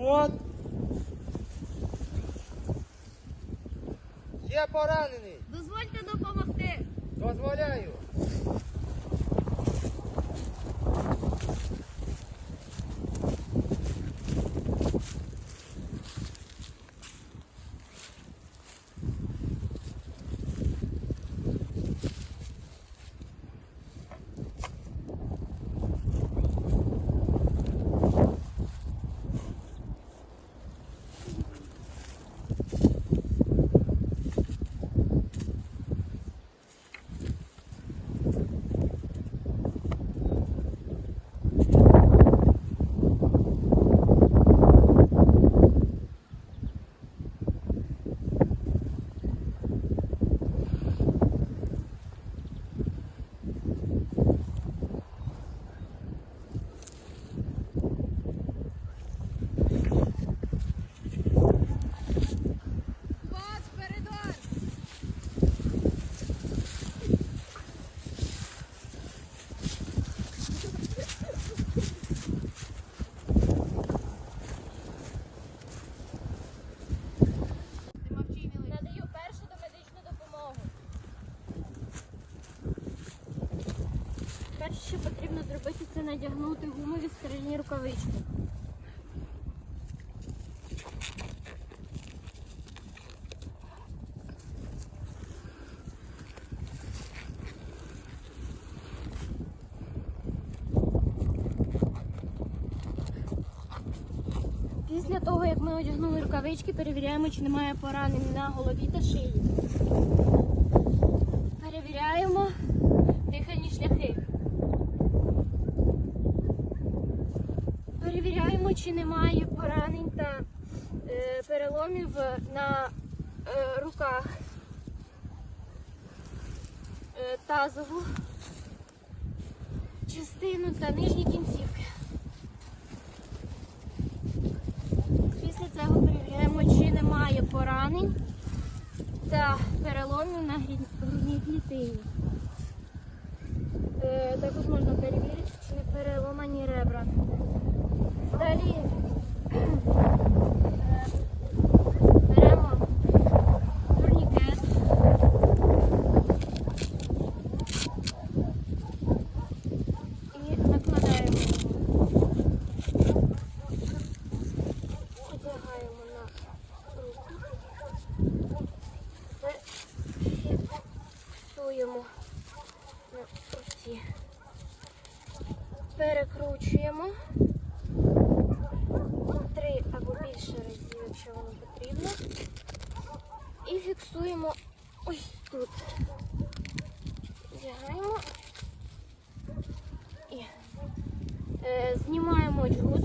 От. Є поранений. Дозвольте допомогти. Дозволяю. Перше, що потрібно зробити, це надягнути гумові стерильні рукавички. Після того, як ми одягнули рукавички, перевіряємо, чи немає поранень на голові та шиї. Перевіряємо чи немає поранень та е, переломів на е, руках, е, тазову частину та нижні кінцівки. Після цього перевіряємо, чи немає поранень та переломів на грудній клітині. Знімаємо джгут.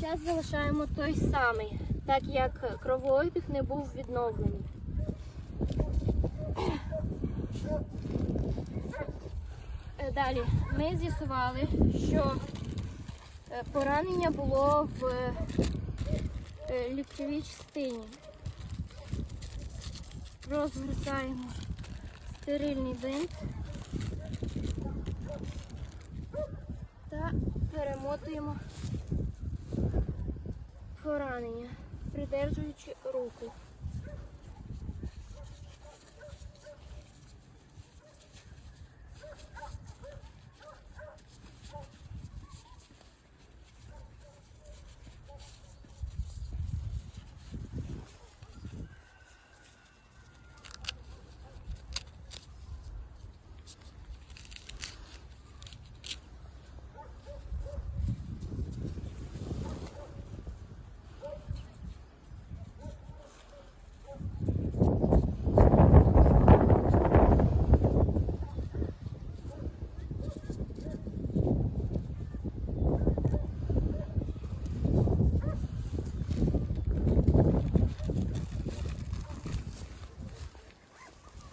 Час залишаємо той самий, так як кровообіг не був відновлений. Е, Далі ми з'ясували, що е, поранення було в е, ліктьовій частині. Розгортаємо стерильний бинт та перемотуємо поранення, придержуючи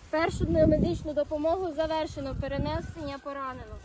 Першу медичну допомогу завершено перенесення пораненого.